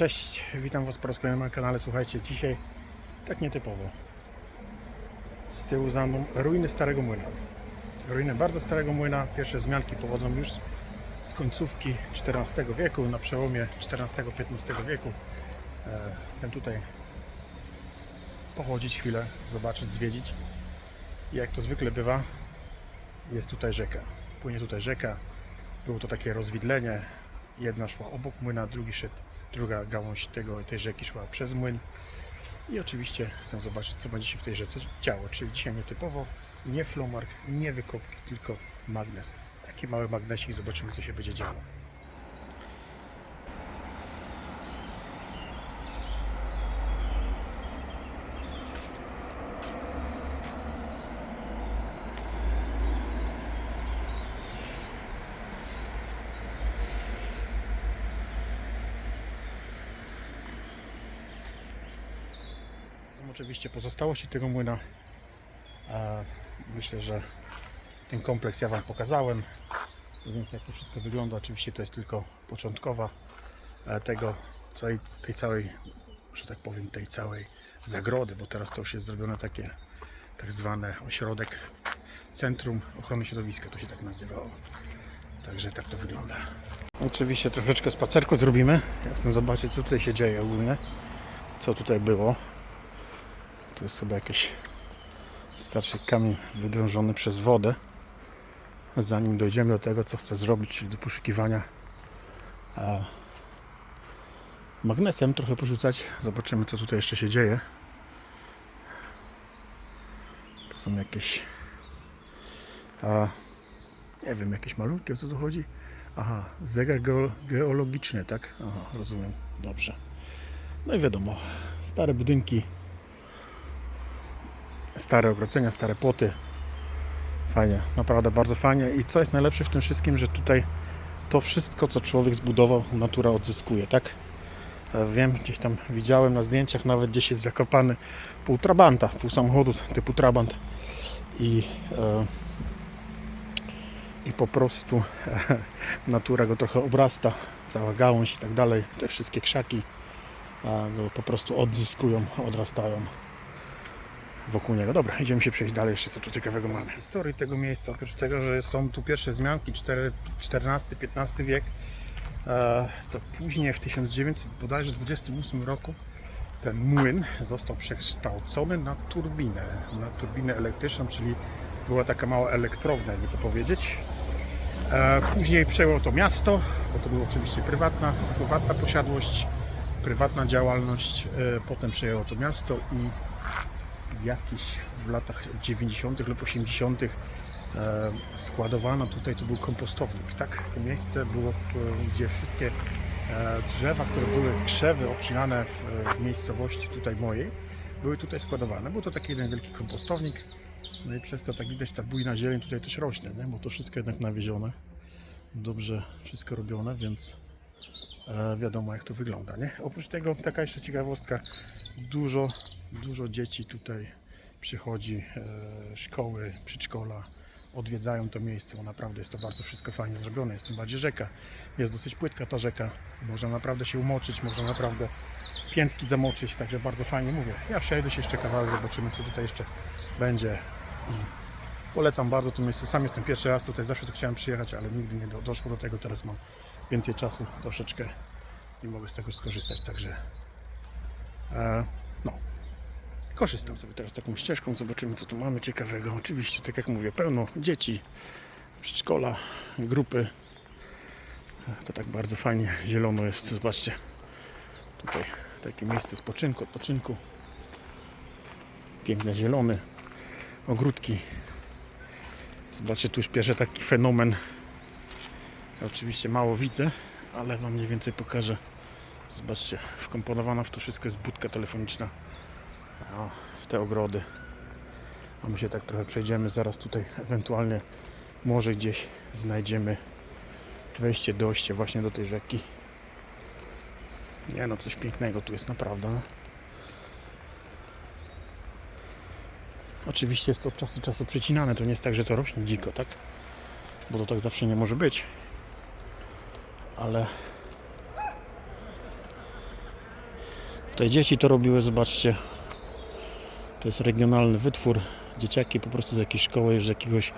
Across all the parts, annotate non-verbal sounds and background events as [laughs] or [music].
Cześć, witam Was po raz kolejny na kanale. Słuchajcie, dzisiaj tak nietypowo. Z tyłu za mną ruiny Starego Młyna. Ruiny bardzo starego młyna. Pierwsze wzmianki pochodzą już z końcówki XIV wieku, na przełomie XIV-XV wieku. E, Chcę tutaj pochodzić chwilę, zobaczyć, zwiedzić. Jak to zwykle bywa, jest tutaj rzeka. Płynie tutaj rzeka. Było to takie rozwidlenie. Jedna szła obok młyna, drugi szedł, druga gałąź tego, tej rzeki szła przez młyn. I oczywiście chcę zobaczyć, co będzie się w tej rzece działo. Czyli dzisiaj nietypowo, nie flomark, nie wykopki, tylko magnes. Taki mały magnesik, zobaczymy, co się będzie działo. Są oczywiście pozostałości tego młyna. Myślę, że ten kompleks ja Wam pokazałem. Więc jak to wszystko wygląda, oczywiście to jest tylko początkowa e, tego całej, tej całej, że tak powiem, tej całej zagrody, bo teraz to już jest zrobione takie tak zwane ośrodek Centrum Ochrony Środowiska, to się tak nazywało. Także tak to wygląda. Oczywiście troszeczkę spacerku zrobimy. Ja chcę zobaczyć, co tutaj się dzieje ogólnie. Co tutaj było. Tu jest chyba jakiś starszy kamień wydrążony przez wodę. Zanim dojdziemy do tego, co chcę zrobić, czyli do poszukiwania magnesem, trochę porzucać. Zobaczymy, co tutaj jeszcze się dzieje. To są jakieś. A, nie wiem, jakieś malutkie, o co tu chodzi. Aha, zegar geo, geologiczny, tak? Aha, rozumiem. Dobrze. No i wiadomo, stare budynki, stare ogrodzenia, stare płoty. Fajnie, naprawdę bardzo fajnie. I co jest najlepsze w tym wszystkim, że tutaj to wszystko, co człowiek zbudował, natura odzyskuje, tak? E, Wiem, gdzieś tam widziałem na zdjęciach, nawet gdzieś jest zakopany pół trabanta, pół samochodu typu trabant. I, e, i po prostu [laughs] natura go trochę obrasta, cała gałąź i tak dalej. Te wszystkie krzaki a, go po prostu odzyskują, odrastają wokół niego. Dobra, idziemy się przejść dalej, jeszcze co tu ciekawego mamy. Historii tego miejsca, oprócz tego, że są tu pierwsze wzmianki, XIV-XV wiek, e, to później w 1928 roku ten młyn został przekształcony na turbinę, na turbinę elektryczną, czyli była taka mała elektrownia, jakby to powiedzieć. E, Później przejęło to miasto, bo to była oczywiście prywatna, prywatna posiadłość, prywatna działalność. E, Potem przejęło to miasto i jakiś w latach 90. lub 80. e, składowano tutaj, to był kompostownik, tak? To miejsce było, e, gdzie wszystkie e, drzewa, które były krzewy obcinane w, miejscowości tutaj mojej, były tutaj składowane. Był to taki jeden wielki kompostownik, no i przez to tak widać ta bujna zieleń tutaj też rośnie, nie? bo to wszystko jednak nawiezione, dobrze wszystko robione, więc wiadomo jak to wygląda, nie? Oprócz tego taka jeszcze ciekawostka, dużo, dużo dzieci tutaj przychodzi, e, szkoły, przedszkola, odwiedzają to miejsce, bo naprawdę jest to bardzo wszystko fajnie zrobione, jest tym bardziej rzeka, jest dosyć płytka ta rzeka, można naprawdę się umoczyć, można naprawdę piętki zamoczyć, także bardzo fajnie mówię. Ja przejdę się jeszcze kawałek, zobaczymy co tutaj jeszcze będzie. I polecam bardzo to miejsce. Sam jestem pierwszy raz tutaj, zawsze tu chciałem przyjechać, ale nigdy nie do, doszło do tego, teraz mam więcej czasu troszeczkę i mogę z tego skorzystać, także e, korzystam sobie teraz taką ścieżką, zobaczymy co tu mamy ciekawego. Oczywiście, tak jak mówię, pełno dzieci, przedszkola, grupy. To tak bardzo fajnie zielono jest, zobaczcie. Tutaj takie miejsce spoczynku, odpoczynku. Piękne zielone ogródki. Zobaczcie, tu już taki fenomen. Ja oczywiście mało widzę, ale Wam mniej więcej pokażę. Zobaczcie, wkomponowana w to wszystko jest budka telefoniczna. O, w te ogrody. A my się tak trochę przejdziemy. Zaraz tutaj ewentualnie może gdzieś znajdziemy wejście, dojście właśnie do tej rzeki. Nie no, coś pięknego tu jest naprawdę. no. Oczywiście jest to od czasu do czasu przycinane. To nie jest tak, że to rośnie dziko, tak? Bo to tak zawsze nie może być. Ale Tutaj dzieci to robiły, zobaczcie. To jest regionalny wytwór. Dzieciaki po prostu z jakiejś szkoły, z jakiegoś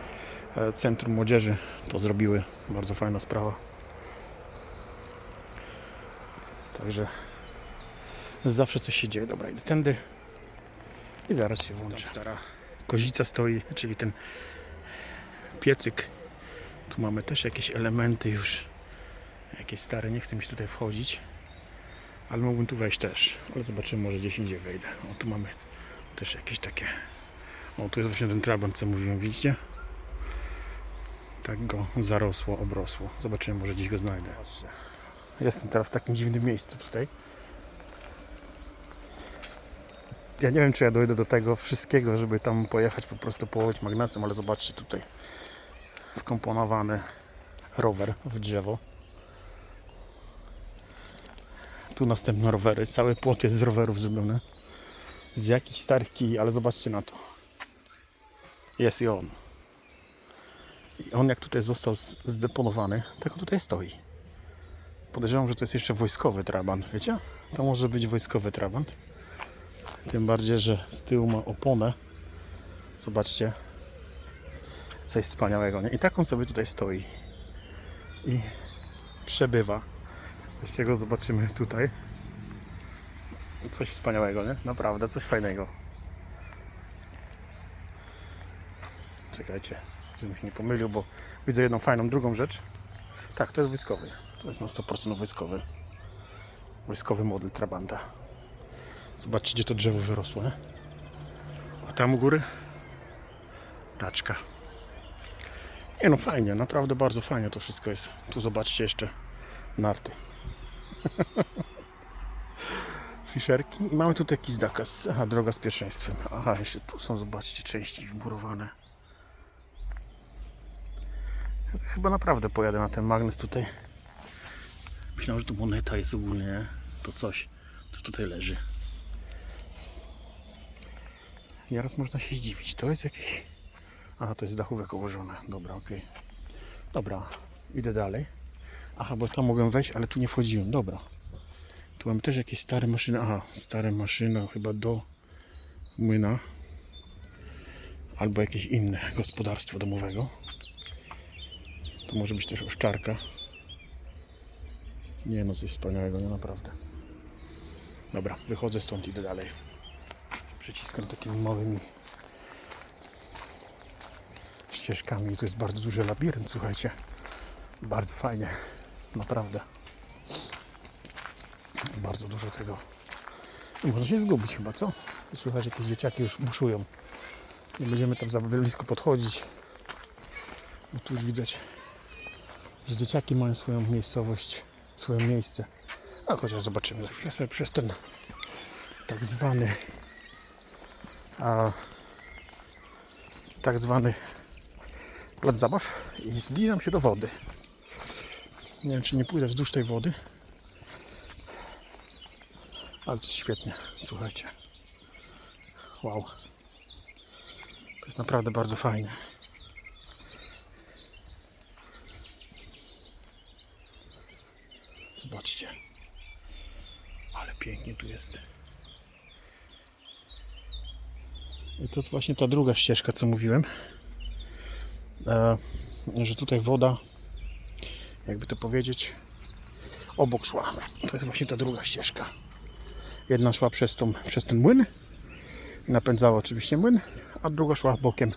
e, centrum młodzieży to zrobiły. Bardzo fajna sprawa. Także zawsze coś się dzieje. Dobra, idę tędy i zaraz się włączę. Stara kozica stoi, czyli ten piecyk. Tu mamy też jakieś elementy już. Jakieś stare, nie chcę mi się tutaj wchodzić. Ale mógłbym tu wejść też. Ale zobaczymy, może gdzieś indziej wejdę. O, tu mamy też jakieś takie... O, tu jest właśnie ten trabant, co mówiłem, widzicie? Tak go zarosło, obrosło. Zobaczymy, może gdzieś go znajdę. Jestem teraz w takim dziwnym miejscu tutaj. Ja nie wiem, czy ja dojdę do tego wszystkiego, żeby tam pojechać, po prostu połowić magnesem, ale zobaczcie tutaj wkomponowany rower w drzewo. Tu następne rowery. Cały płot jest z rowerów zrobiony. Z jakichś starych kij, ale zobaczcie na to. Jest i on. I on jak tutaj został zdeponowany, tak on tutaj stoi. Podejrzewam, że to jest jeszcze wojskowy trabant, wiecie? To może być wojskowy trabant. Tym bardziej, że z tyłu ma oponę. Zobaczcie. Coś wspaniałego, nie? I tak on sobie tutaj stoi. I przebywa. Jeszcze go zobaczymy tutaj. Coś wspaniałego, nie? Naprawdę, coś fajnego. Czekajcie, żebym się nie pomylił, bo widzę jedną fajną, drugą rzecz. Tak, to jest wojskowy. To jest na 100% wojskowy. Wojskowy model Trabanta. Zobaczcie, gdzie to drzewo wyrosło, nie? A tam u góry taczka. Nie no, fajnie, naprawdę bardzo fajnie to wszystko jest. Tu zobaczcie jeszcze narty. [laughs] Fisherki i mamy tutaj jakiś zakaz. Aha, droga z pierwszeństwem. Aha, jeszcze tu są, zobaczcie, części wmurowane. Chyba naprawdę pojadę na ten magnes tutaj. Myślałem, że tu moneta jest ogólnie, nie? To coś, co tutaj leży. Nieraz można się zdziwić. To jest jakieś... Aha, to jest dachówek ułożone. Dobra, okej. Dobra, idę dalej. Aha, bo tam mogłem wejść, ale tu nie wchodziłem. Dobra. Tu mamy też jakieś stare maszyny. Aha, stare maszyny chyba do młyna. Albo jakieś inne gospodarstwo domowego. To może być też oszczarka. Nie no, coś wspaniałego, nie naprawdę. Dobra, wychodzę stąd, idę dalej. Przyciskam takimi małymi ścieżkami. To jest bardzo duży labirynt, słuchajcie. Bardzo fajnie, naprawdę. Bardzo dużo tego. I można się zgubić chyba, co? Słychać, jakieś dzieciaki już buszują. Nie będziemy tam za blisko podchodzić. Bo tu już widać, że dzieciaki mają swoją miejscowość, swoje miejsce. A chociaż zobaczymy. Sobie przez ten tak zwany a, tak zwany plac zabaw i zbliżam się do wody. Nie wiem, czy nie pójdę wzdłuż tej wody. Ale świetnie, słuchajcie. Wow. To jest naprawdę bardzo fajne. Zobaczcie. Ale pięknie tu jest. I to jest właśnie ta druga ścieżka, co mówiłem. E, że tutaj woda, jakby to powiedzieć, obok szła. To jest właśnie ta druga ścieżka. Jedna szła przez, tą, przez ten młyn i napędzała oczywiście młyn, a druga szła bokiem.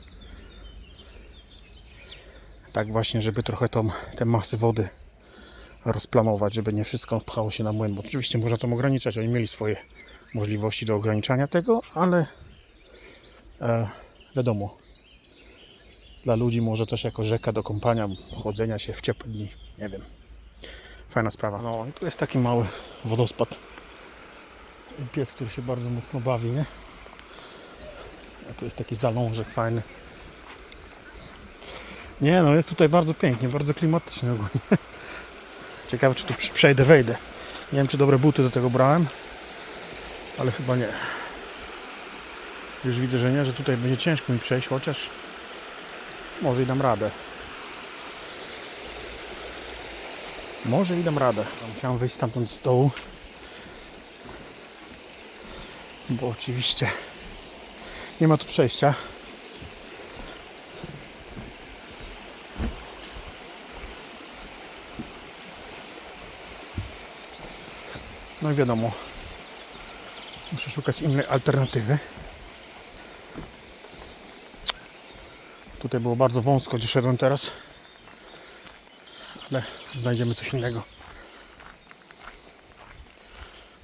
Tak właśnie, żeby trochę tą, te masy wody rozplanować, żeby nie wszystko pchało się na młyn, bo oczywiście można to ograniczać. Oni mieli swoje możliwości do ograniczania tego, ale e, wiadomo, dla ludzi może też jako rzeka do kąpania, chodzenia się w ciepłe dni, nie wiem. Fajna sprawa. No i tu jest taki mały wodospad. Pies, który się bardzo mocno bawi, nie? A tu jest taki zalążek fajny. Nie no, jest tutaj bardzo pięknie, bardzo klimatycznie ogólnie. [laughs] Ciekawe, czy tu przejdę, wejdę. Nie wiem, czy dobre buty do tego brałem, ale chyba nie. Już widzę, że nie, że tutaj będzie ciężko mi przejść, chociaż może i dam radę. Może i dam radę. Chciałem wyjść stamtąd z dołu. Bo oczywiście nie ma tu przejścia. No i wiadomo, muszę szukać innej alternatywy. Tutaj było bardzo wąsko, gdzie szedłem teraz, ale znajdziemy coś innego.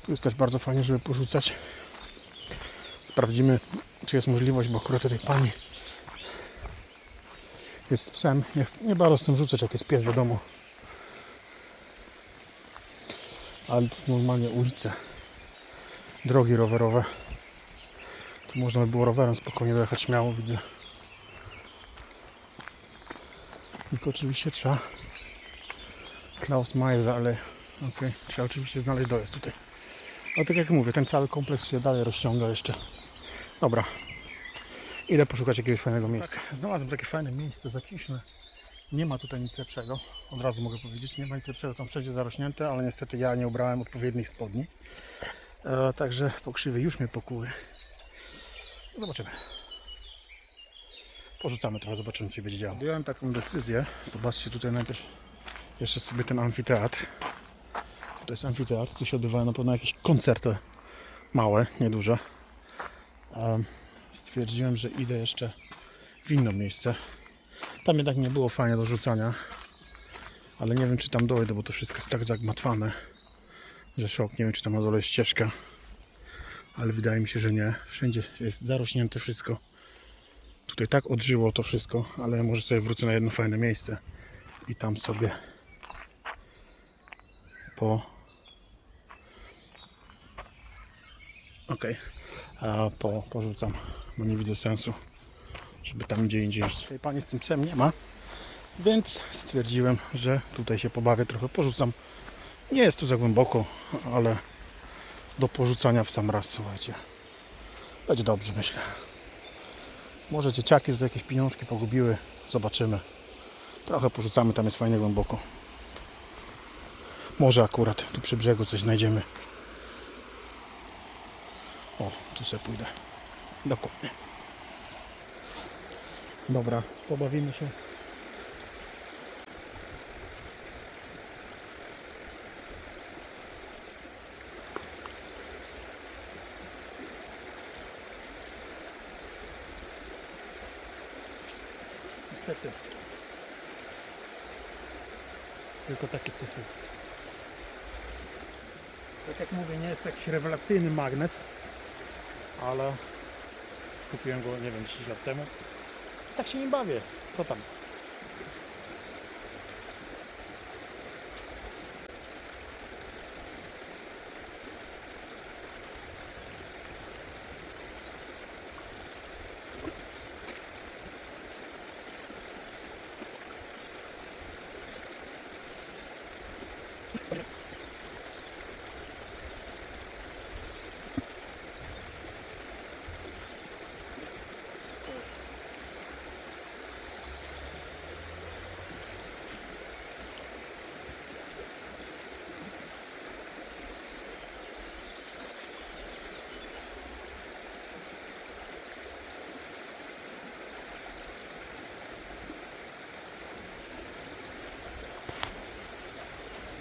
Tu jest też bardzo fajnie, żeby porzucać. Sprawdzimy, czy jest możliwość, bo akurat tutaj pani jest z psem. Nie, nie bardzo z tym rzucać, jak jest pies, wiadomo. Ale to są normalnie ulice. Drogi rowerowe. Tu można by było rowerem spokojnie dojechać śmiało, widzę. Tylko oczywiście trzeba Klaus Mayer, ale okej, trzeba oczywiście znaleźć dojazd tutaj. Ale tak jak mówię, ten cały kompleks się dalej rozciąga jeszcze. Dobra. Idę poszukać jakiegoś fajnego miejsca. Tak, znalazłem takie fajne miejsce, zaciszne. Nie ma tutaj nic lepszego. Od razu mogę powiedzieć, nie ma nic lepszego. Tam wszędzie zarośnięte, ale niestety ja nie ubrałem odpowiednich spodni. E, także pokrzywy już mnie pokuły. Zobaczymy. Porzucamy trochę, zobaczymy co się będzie działo. Podjąłem taką decyzję. Zobaczcie tutaj najpierw jeszcze sobie ten amfiteatr. To jest amfiteatr, tu się odbywają na pewno jakieś koncerty małe, nieduże. Stwierdziłem, że idę jeszcze w inne miejsce. Tam jednak nie było fajnie do rzucania, ale nie wiem czy tam dojdę, bo to wszystko jest tak zagmatwane, że szok. Nie wiem czy tam na dole jest ścieżka, ale wydaje mi się, że nie. Wszędzie jest zarośnięte wszystko. Tutaj tak odżyło to wszystko, ale może sobie wrócę na jedno fajne miejsce i tam sobie po Okej, a po, porzucam, bo nie widzę sensu, żeby tam gdzie indziej. Tej pani z tym psem nie ma, więc stwierdziłem, że tutaj się pobawię trochę, porzucam. Nie jest tu za głęboko, ale do porzucania w sam raz, słuchajcie. Będzie dobrze, myślę. Może dzieciaki tutaj jakieś pieniążki pogubiły, zobaczymy. Trochę porzucamy, tam jest fajnie głęboko. Może akurat tu przy brzegu coś znajdziemy. O, tu sobie pójdę. Dokładnie. Dobra, pobawimy się. Niestety. Tylko takie syfy. Tak jak mówię, nie jest jakiś rewelacyjny magnes, ale kupiłem go, nie wiem, 10 lat temu. I tak się nie bawię. Co tam?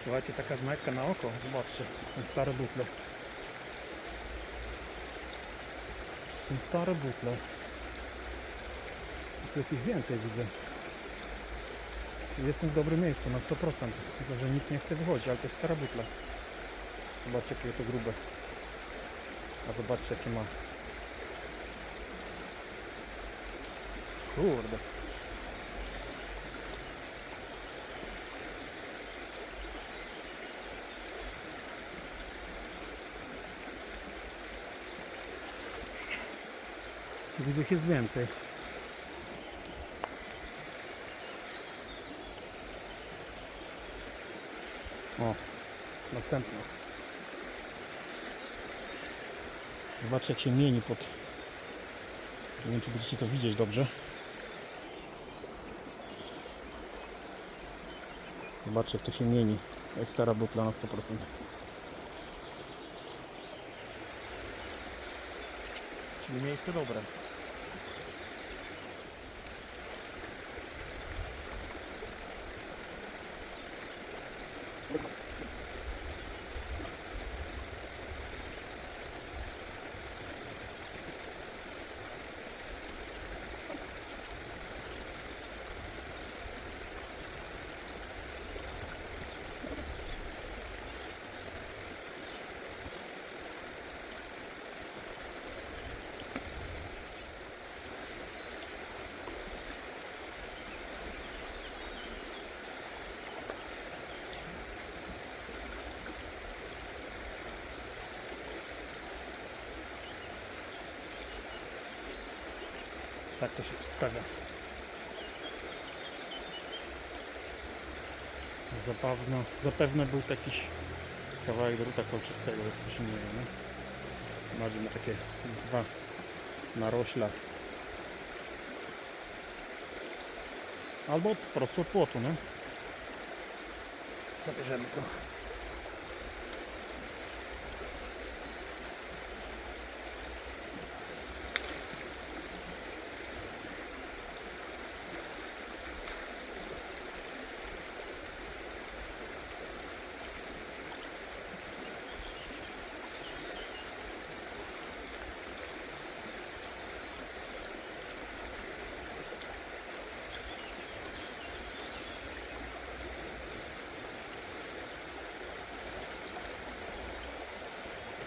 Słuchajcie, taka znajdka na oko. Zobaczcie, są stare butle. Są stare butle. I tu jest ich więcej, widzę. Czyli jestem w dobrym miejscu, na 100%. Tylko, że nic nie chce wychodzić, ale to jest stara butla. Zobaczcie, jakie to grube. A zobaczcie, jakie ma. Kurde. Widzę, ich jest więcej. O, następna. Zobaczcie jak się mieni pod... Nie wiem czy będziecie to widzieć dobrze. Zobaczcie jak to się mieni. To jest stara butla na 100%. Czyli miejsce dobre. Tak to się przedstawia. Zapewne, zapewne był jakiś kawałek druta kolczystego lub coś innego, nie? Bardziej ma takie dwa narośla. Albo po prostu płotu, nie? Zabierzemy to.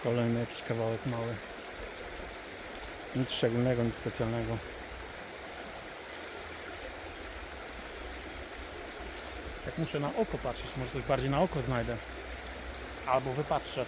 Kolejny jakiś kawałek mały. Nic szczególnego, nic specjalnego. Jak muszę na oko patrzeć, może coś bardziej na oko znajdę. Albo wypatrzę.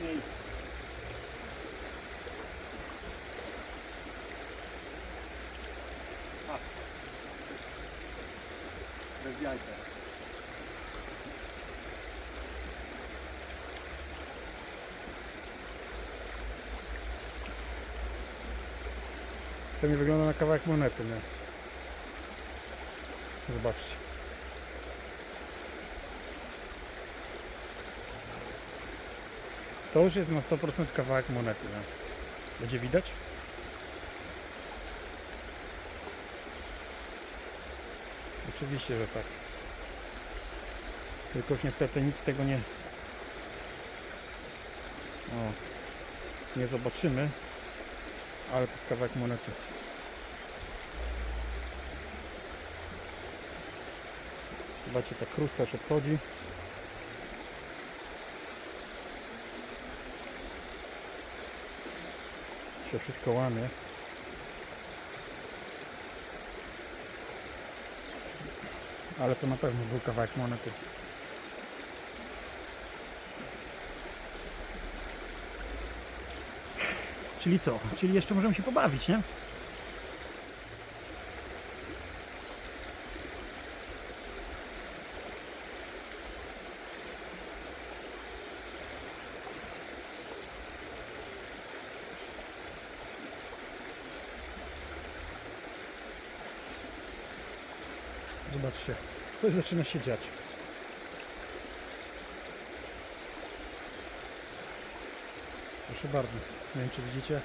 Miejsce. A. Bez jaj teraz. To wygląda na kawałek monety, nie? Zobaczcie. To już jest na 100% kawałek monety. Będzie widać? Oczywiście, że tak. Tylko już niestety nic tego nie... O, nie zobaczymy. Ale to jest kawałek monety. Zobaczcie, ta krusta już odchodzi. Się wszystko łamie. Ale to na pewno był kawałek monety. Czyli co? Czyli jeszcze możemy się pobawić, nie? Zobaczcie, coś zaczyna się dziać. Proszę bardzo, nie wiem czy widzicie.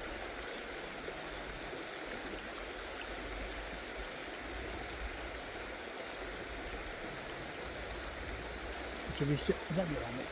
Oczywiście zabieramy.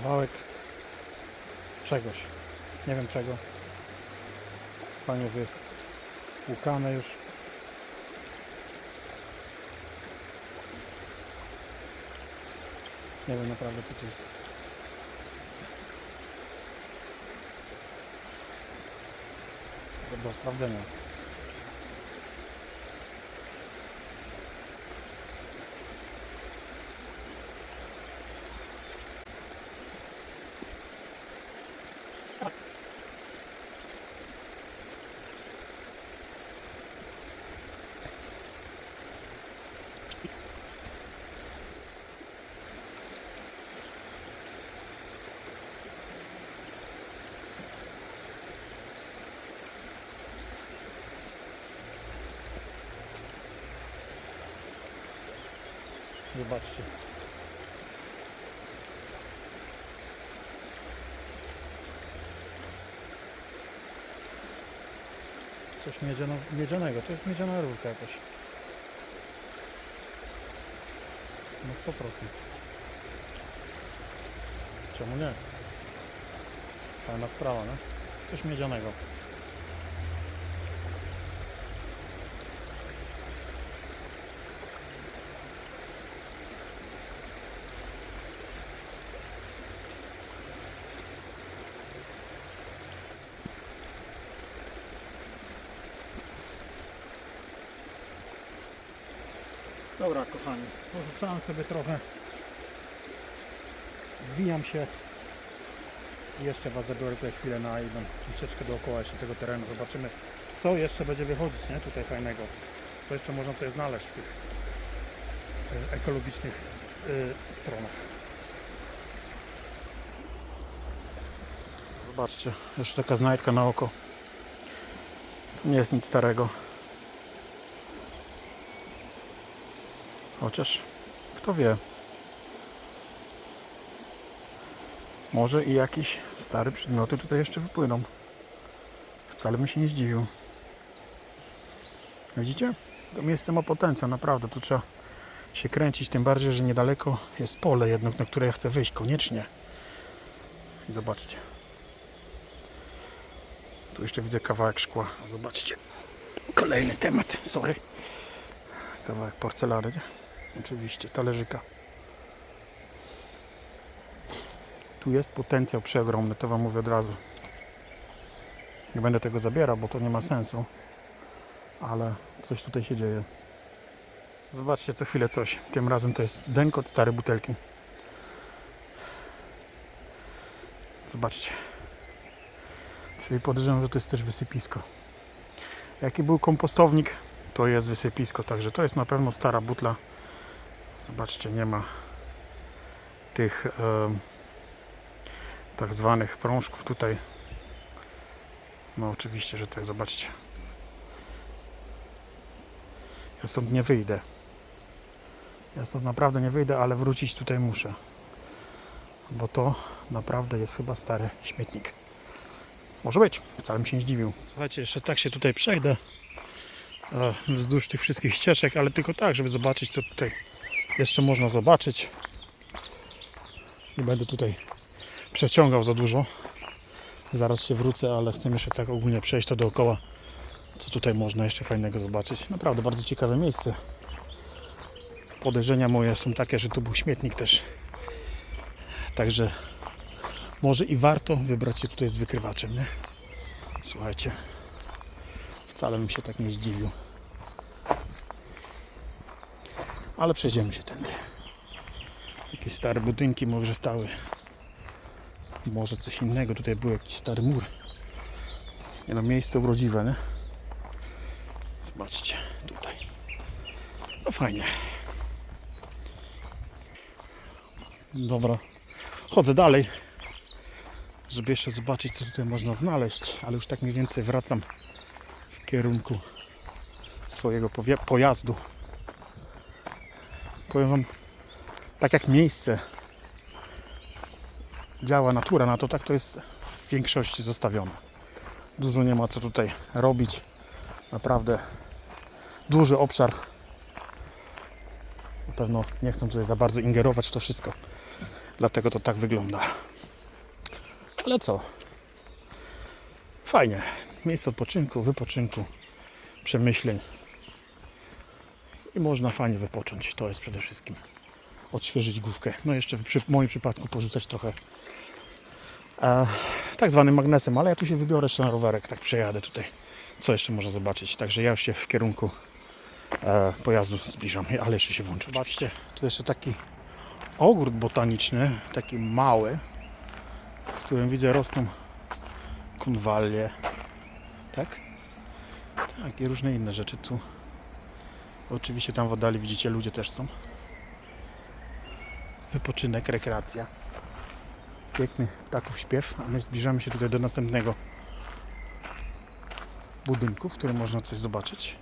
Kawałek czegoś. Nie wiem czego. Fajnie wyłukane już. Nie wiem naprawdę co to jest. Do sprawdzenia. Zobaczcie. Coś miedziano, miedzianego. To jest miedziana rurka jakaś. Na 100%. Czemu nie? Fajna sprawa, nie? Coś miedzianego. Dobra, kochani, porzucałem sobie trochę. Zwijam się. I jeszcze Was zabiorę tutaj chwilę na jedną ucieczkę dookoła jeszcze tego terenu. Zobaczymy, co jeszcze będzie wychodzić, nie? Tutaj fajnego. Co jeszcze można tutaj znaleźć w tych e, ekologicznych e, stronach. Zobaczcie, jeszcze taka znajdka na oko. To nie jest nic starego. Chociaż kto wie. Może i jakieś stare przedmioty tutaj jeszcze wypłyną. Wcale bym się nie zdziwił. Widzicie? To miejsce ma potencjał, naprawdę. Tu trzeba się kręcić, tym bardziej, że niedaleko jest pole jedno, na które ja chcę wyjść koniecznie. I zobaczcie. Tu jeszcze widzę kawałek szkła. Zobaczcie. Kolejny temat, sorry. Kawałek porcelany, nie? Oczywiście, talerzyka. Tu jest potencjał przeogromny, to Wam mówię od razu. Nie będę tego zabierał, bo to nie ma sensu. Ale coś tutaj się dzieje. Zobaczcie co chwilę coś. Tym razem to jest denkot stare butelki. Zobaczcie. Czyli podejrzewam, że to jest też wysypisko. Jaki był kompostownik, to jest wysypisko. Także to jest na pewno stara butla. Zobaczcie, nie ma tych em, tak zwanych prążków tutaj. No oczywiście, że tak, zobaczcie. Ja stąd nie wyjdę. Ja stąd naprawdę nie wyjdę, ale wrócić tutaj muszę. Bo to naprawdę jest chyba stary śmietnik. Może być, wcale bym się nie zdziwił. Słuchajcie, jeszcze tak się tutaj przejdę e, wzdłuż tych wszystkich ścieżek, ale tylko tak, żeby zobaczyć co tutaj jeszcze można zobaczyć. Nie będę tutaj przeciągał za dużo. Zaraz się wrócę, ale chcę jeszcze tak ogólnie przejść to dookoła. Co tutaj można jeszcze fajnego zobaczyć. Naprawdę bardzo ciekawe miejsce. Podejrzenia moje są takie, że tu był śmietnik też. Także może i warto wybrać się tutaj z wykrywaczem, nie? Słuchajcie, wcale bym się tak nie zdziwił. Ale przejdziemy się tędy. Jakieś stare budynki może stały. Może coś innego. Tutaj był jakiś stary mur. Nie no, miejsce urodziwe, nie? Zobaczcie, tutaj. No fajnie. Dobra. Chodzę dalej, żeby jeszcze zobaczyć, co tutaj można znaleźć, ale już tak mniej więcej wracam w kierunku swojego pojazdu. Powiem Wam, tak jak miejsce działa natura na to, tak to jest w większości zostawione. Dużo nie ma co tutaj robić. Naprawdę duży obszar. Na pewno nie chcę tutaj za bardzo ingerować w to wszystko. Dlatego to tak wygląda. Ale co? Fajnie. Miejsce odpoczynku, wypoczynku, przemyśleń. I można fajnie wypocząć. To jest przede wszystkim. Odświeżyć główkę. No jeszcze w przy- w moim przypadku porzucać trochę e, tak zwanym magnesem, ale ja tu się wybiorę jeszcze na rowerek, tak przejadę tutaj. Co jeszcze można zobaczyć? Także ja już się w kierunku e, pojazdu zbliżam, ale jeszcze się włączę. Zobaczcie, tu jeszcze taki ogród botaniczny, taki mały, w którym widzę rosną konwalie, tak? Tak, i różne inne rzeczy tu. Oczywiście tam w oddali widzicie ludzie też są. Wypoczynek, rekreacja. Piękny ptaków śpiew, a my zbliżamy się tutaj do następnego budynku, w którym można coś zobaczyć.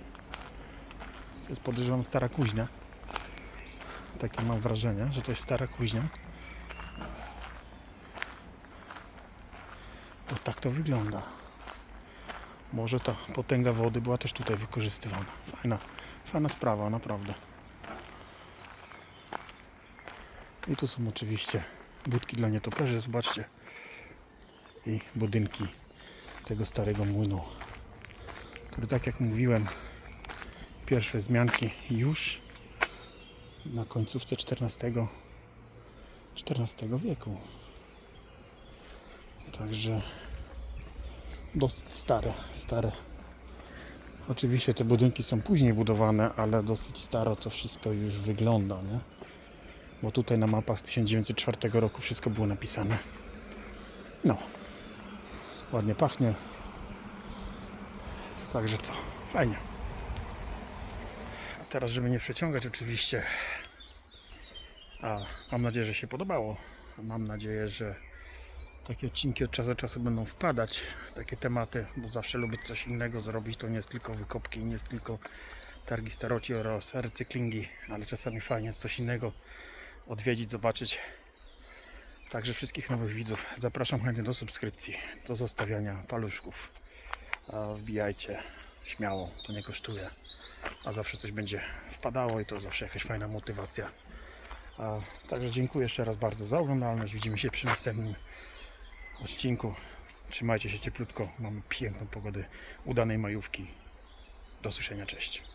To jest podejrzewam stara kuźnia. Takie mam wrażenie, że to jest stara kuźnia. Bo tak to wygląda. Może ta potęga wody była też tutaj wykorzystywana. Fajna, fajna sprawa, naprawdę. I tu są oczywiście budki dla nietoperzy, zobaczcie. I budynki tego starego młynu, który tak jak mówiłem, pierwsze zmianki już na końcówce XIV, XIV wieku. Także dosyć stare, stare. Oczywiście te budynki są później budowane, ale dosyć staro to wszystko już wygląda, nie? Bo tutaj na mapach z 1904 roku wszystko było napisane. No. Ładnie pachnie. Także co? Fajnie. A teraz, żeby nie przeciągać oczywiście. A mam nadzieję, że się podobało. Mam nadzieję, że takie odcinki od czasu do czasu będą wpadać. Takie tematy, bo zawsze lubię coś innego zrobić. To nie jest tylko wykopki, nie jest tylko targi staroci oraz recyklingi, ale czasami fajnie jest coś innego odwiedzić, zobaczyć. Także wszystkich nowych widzów zapraszam chętnie do subskrypcji, do zostawiania paluszków. Wbijajcie śmiało, to nie kosztuje, a zawsze coś będzie wpadało i to zawsze jakaś fajna motywacja. Także dziękuję jeszcze raz bardzo za oglądalność. Widzimy się przy następnym odcinku. Trzymajcie się cieplutko. Mamy piękną pogodę. Udanej majówki. Do słyszenia. Cześć.